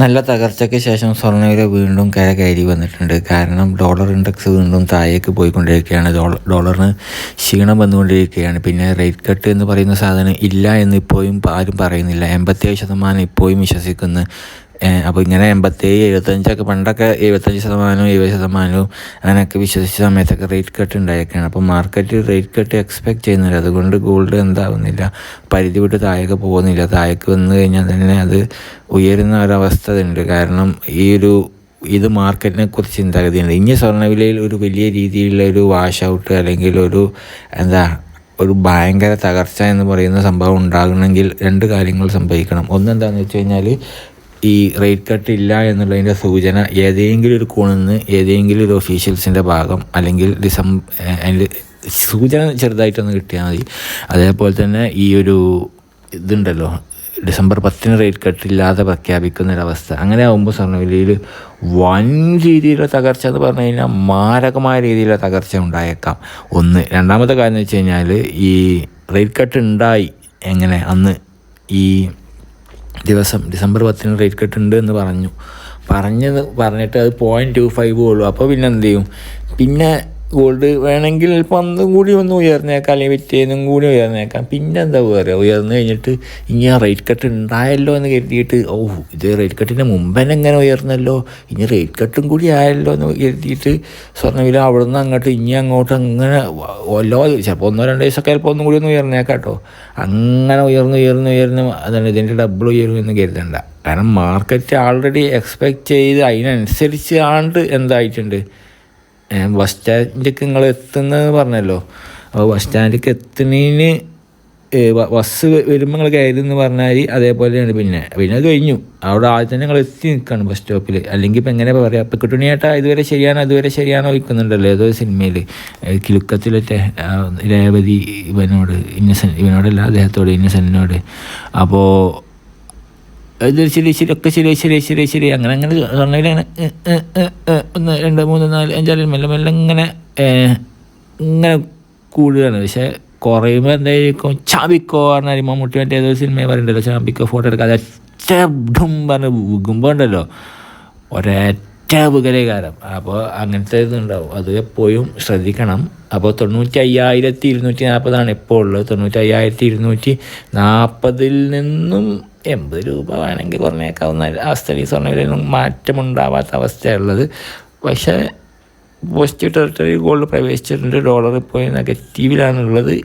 നല്ല തകർച്ചയ്ക്ക് ശേഷം സ്വർണവില വീണ്ടും കര കയറി വന്നിട്ടുണ്ട്. കാരണം ഡോളർ ഇൻഡെക്സ് വീണ്ടും താഴേക്ക് പോയിക്കൊണ്ടിരിക്കുകയാണ്. ഡോളറിന് ക്ഷീണം വന്നുകൊണ്ടിരിക്കുകയാണ്. പിന്നെ റേറ്റ് കട്ട് എന്ന് പറയുന്ന സാധനം ഇല്ല എന്ന് ഇപ്പോഴും ആരും പറയുന്നില്ല. എൺപത്തേഴ് ശതമാനം ഇപ്പോഴും വിശ്വസിക്കുന്നു. അപ്പോൾ ഇങ്ങനെ എൺപത്തേഴ് എഴുപത്തഞ്ചൊക്കെ പണ്ടൊക്കെ എഴുപത്തഞ്ച് ശതമാനവും എഴുപത് ശതമാനവും അങ്ങനെയൊക്കെ വിശ്വസിച്ച സമയത്തൊക്കെ റേറ്റ് കട്ട് ഉണ്ടായേക്കാണ്. അപ്പോൾ മാർക്കറ്റ് റേറ്റ് കട്ട് എക്സ്പെക്ട് ചെയ്യുന്നില്ല. അതുകൊണ്ട് ഗോൾഡ് എന്താകുന്നില്ല പരിധി വിട്ട് താഴേക്ക് പോകുന്നില്ല. താഴേക്ക് വന്നു കഴിഞ്ഞാൽ തന്നെ അത് ഉയരുന്ന ഒരവസ്ഥ ഉണ്ട് കാരണം ഈ ഒരു ഇത് മാർക്കറ്റിനെ കുറിച്ച് ചിന്താഗതിയുണ്ട്. ഇനി സ്വർണവിലയിൽ ഒരു വലിയ രീതിയിലുള്ള ഒരു വാഷ് ഔട്ട് അല്ലെങ്കിൽ ഒരു എന്താ ഒരു ഭയങ്കര തകർച്ച എന്ന് പറയുന്ന സംഭവം ഉണ്ടാകണമെങ്കിൽ രണ്ട് കാര്യങ്ങൾ സംഭവിക്കണം. ഒന്ന് എന്താണെന്ന് വെച്ച് കഴിഞ്ഞാൽ ഈ റേറ്റ് കട്ട് ഇല്ല എന്നുള്ളതിന്റെ സൂചന ഏതെങ്കിലും ഒരു കോണിൽ നിന്ന് ഏതെങ്കിലും ഒരു ഒഫീഷ്യൽസിന്റെ ഭാഗം അല്ലെങ്കിൽ ഡിസംബർ അതിന്റെ സൂചന ചെറുതായിട്ടൊന്ന് കിട്ടിയാൽ മതി. അതേപോലെ തന്നെ ഈ ഒരു ഇതുണ്ടല്ലോ ഡിസംബർ പത്തിന് റേറ്റ് കട്ടില്ലാതെ പ്രഖ്യാപിക്കുന്ന ഒരവസ്ഥ അങ്ങനെ ആകുമ്പോൾ സ്വർണവിലയിൽ വൻ രീതിയിലുള്ള തകർച്ച എന്ന് പറഞ്ഞു കഴിഞ്ഞാൽ മാരകമായ രീതിയിലുള്ള തകർച്ച ഉണ്ടായേക്കാം. ഒന്ന്. രണ്ടാമത്തെ കാര്യം എന്ന് വെച്ച് കഴിഞ്ഞാൽ ഈ റേറ്റ് കട്ട് ഉണ്ടായി എങ്ങനെ? അന്ന് ഈ ദിവസം ഡിസംബർ പത്തിന് റേറ്റ് കട്ട് ഉണ്ട് എന്ന് പറഞ്ഞു. പറഞ്ഞത് പറഞ്ഞിട്ട് അത് പോയിന്റ് ടു ഫൈവ് ഉള്ളൂ. അപ്പോൾ പിന്നെ എന്ത് ചെയ്യും? പിന്നെ ഗോൾഡ് വേണമെങ്കിൽ അന്നും കൂടി ഒന്ന് ഉയർന്നേക്കാം അല്ലെങ്കിൽ വിറ്റേന്നും കൂടി ഉയർന്നേക്കാം. പിന്നെ എന്താ വേറെ? ഉയർന്നു കഴിഞ്ഞിട്ട് ഇനി ആ റേറ്റ് കട്ട് ഉണ്ടായല്ലോ എന്ന് കരുതിയിട്ട് ഓ ഇത് റേറ്റ് കട്ടിന്റെ മുമ്പേ എങ്ങനെ ഉയർന്നല്ലോ? ഇനി റേറ്റ് കട്ടും കൂടി ആയല്ലോ എന്ന് കരുതിയിട്ട് സ്വർണവില അവിടെ നിന്ന് അങ്ങോട്ട് ഇനി അങ്ങോട്ട് അങ്ങനെ ഓല്ലോ ചിലപ്പോൾ ഒന്നോ രണ്ടോ ദിവസമൊക്കെ ചിലപ്പോൾ ഒന്നും കൂടി ഒന്ന് ഉയർന്നേക്കാം കേട്ടോ. അങ്ങനെ ഉയർന്ന് ഉയർന്ന് ഉയർന്ന് അതാണ് ഇതിന്റെ ഡബിൾ ഉയരുമെന്ന് കരുതണ്ട. കാരണം മാർക്കറ്റ് ആൾറെഡി എക്സ്പെക്റ്റ് ചെയ്ത് അതിനനുസരിച്ച് ആണ്ട് എന്തായിട്ടുണ്ട്. ബസ് സ്റ്റാൻഡിലേക്ക് നിങ്ങൾ എത്തുന്നത് പറഞ്ഞല്ലോ. അപ്പോൾ ബസ് സ്റ്റാൻഡിലേക്ക് എത്തുന്നതിന് ബസ് വരുമ്പോൾ നിങ്ങൾ കയറി എന്ന് പറഞ്ഞാൽ അതേപോലെയാണ് പിന്നെ. പിന്നെ കഴിഞ്ഞു. അവിടെ ആദ്യം തന്നെ നിങ്ങൾ എത്തി നിൽക്കുകയാണ് ബസ് സ്റ്റോപ്പിൽ അല്ലെങ്കിൽ ഇപ്പം എങ്ങനെ പറയുക ഇപ്പം കിട്ടുണിയേട്ടാ ഇതുവരെ ശരിയാണോ ഇതുവരെ ശരിയാണോ വയ്ക്കുന്നുണ്ടല്ലോ ഏതോ സിനിമയിൽ കിലുക്കത്തിലൊക്കെ രേവതി ഇവനോട് ഇന്നസെൻ ഇവനോടല്ല അദ്ദേഹത്തോട് ഇന്നസെന്റിനോട് അപ്പോൾ ഇത് ശരി ശരി ഒക്കെ ശരി ശരി ശരി ശരി അങ്ങനെ അങ്ങനെ സ്വർണയിൽ അങ്ങനെ ഒന്ന് രണ്ട് മൂന്ന് നാല് അഞ്ചാറ് മെല്ലെ മെല്ലെ ഇങ്ങനെ ഇങ്ങനെ കൂടുകയാണ്. പക്ഷേ കുറയുമ്പോൾ എന്തായിരിക്കും? ചാബിക്കോ പറഞ്ഞാൽ മമ്മൂട്ടി മറ്റേ ഏതോ സിനിമ പറയണ്ടല്ലോ. ചാബിക്കോ ഫോട്ടോ എടുക്കാതെ ഒറ്റ പറഞ്ഞ് വിൽക്കുമ്പോൾ ഉണ്ടല്ലോ. ഒരൊറ്റ വികലകാരം അപ്പോൾ അങ്ങനത്തെ ഇതുണ്ടാവും അത് എപ്പോഴും ശ്രദ്ധിക്കണം. അപ്പോൾ തൊണ്ണൂറ്റി അയ്യായിരത്തി ഇരുന്നൂറ്റി നാൽപ്പതാണ് ഇപ്പോൾ ഉള്ളത്. തൊണ്ണൂറ്റി അയ്യായിരത്തി ഇരുന്നൂറ്റി നാൽപ്പതിൽ നിന്നും എൺപത് രൂപ വേണമെങ്കിൽ കുറഞ്ഞേക്കാവുന്ന അവസ്ഥയിൽ സ്വർണവിലൊന്നും മാറ്റമുണ്ടാവാത്ത അവസ്ഥയുള്ളത് പക്ഷേ പോസിറ്റീവ് ടെറിട്ടറി ഗോൾഡ് പ്രവേശിച്ചിട്ടുണ്ട്. ഡോളർ ഇപ്പോൾ നെഗറ്റീവിലാണുള്ളത്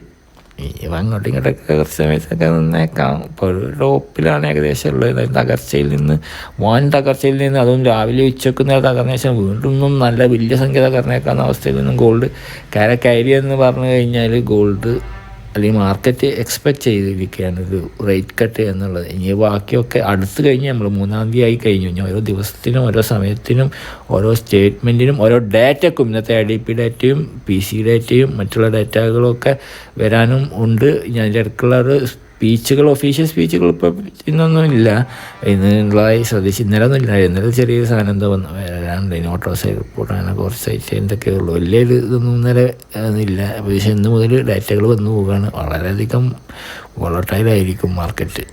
അങ്ങോട്ടും ഇങ്ങോട്ടൊക്കെ കുറച്ച് സമയത്തൊക്കെ നിന്നേക്കാം. ഇപ്പോൾ ഒരു ടോപ്പിലാണ് ഏകദേശം ഉള്ളത്. തകർച്ചയിൽ നിന്ന് വൻ തകർച്ചയിൽ നിന്ന് അതും രാവിലെ ഉച്ചയ്ക്ക് നേരം തകർന്ന ശേഷം വീണ്ടും നല്ല വലിയ സംഖ്യ തകർന്നേക്കാവുന്ന അവസ്ഥയിൽ നിന്നും ഗോൾഡ് കര കയറി എന്ന് പറഞ്ഞു കഴിഞ്ഞാൽ ഗോൾഡ് അല്ലെങ്കിൽ മാർക്കറ്റ് എക്സ്പെക്റ്റ് ചെയ്തിരിക്കുകയാണ് ഒരു റേറ്റ് കട്ട് എന്നുള്ളത്. ഇനി ബാക്കിയൊക്കെ അടുത്ത് കഴിഞ്ഞ് നമ്മൾ മൂന്നാം തീയതി ആയി കഴിഞ്ഞു. ഇനി ഓരോ ദിവസത്തിനും ഓരോ സമയത്തിനും ഓരോ സ്റ്റേറ്റ്മെന്റിനും ഓരോ ഡാറ്റക്കും ഇന്നത്തെ ഐ ഡി പി ഡാറ്റയും പി സി ഡാറ്റയും മറ്റുള്ള ഡാറ്റകളൊക്കെ വരാനും ഉണ്ട്. ഞാൻ ഇടയ്ക്കുള്ള ഒരു സ്പീച്ചുകൾ ഒഫീഷ്യൽ സ്പീച്ചുകൾ ഇപ്പോൾ ഇന്നൊന്നും ഇല്ല. ഇന്നുള്ളതായി ശ്രദ്ധിച്ച് ഇന്നലെ ഒന്നും ഇല്ല. ഇന്നലെ ചെറിയൊരു സാധനം എന്തോ വന്ന്. വരാനുണ്ട് നോട്ടോസ് റിപ്പോർട്ട് അങ്ങനെ കുറച്ച് സൈറ്റ് എന്തൊക്കെയേ ഉള്ളൂ. വലിയ ഒരു ഇതൊന്നും ഇന്നലെ ഇല്ല. പക്ഷേ ഇന്ന് മുതൽ ഡാറ്റകൾ വന്നു പോവുകയാണ്. വളരെയധികം വോളട്ടൈലായിരിക്കും മാർക്കറ്റ്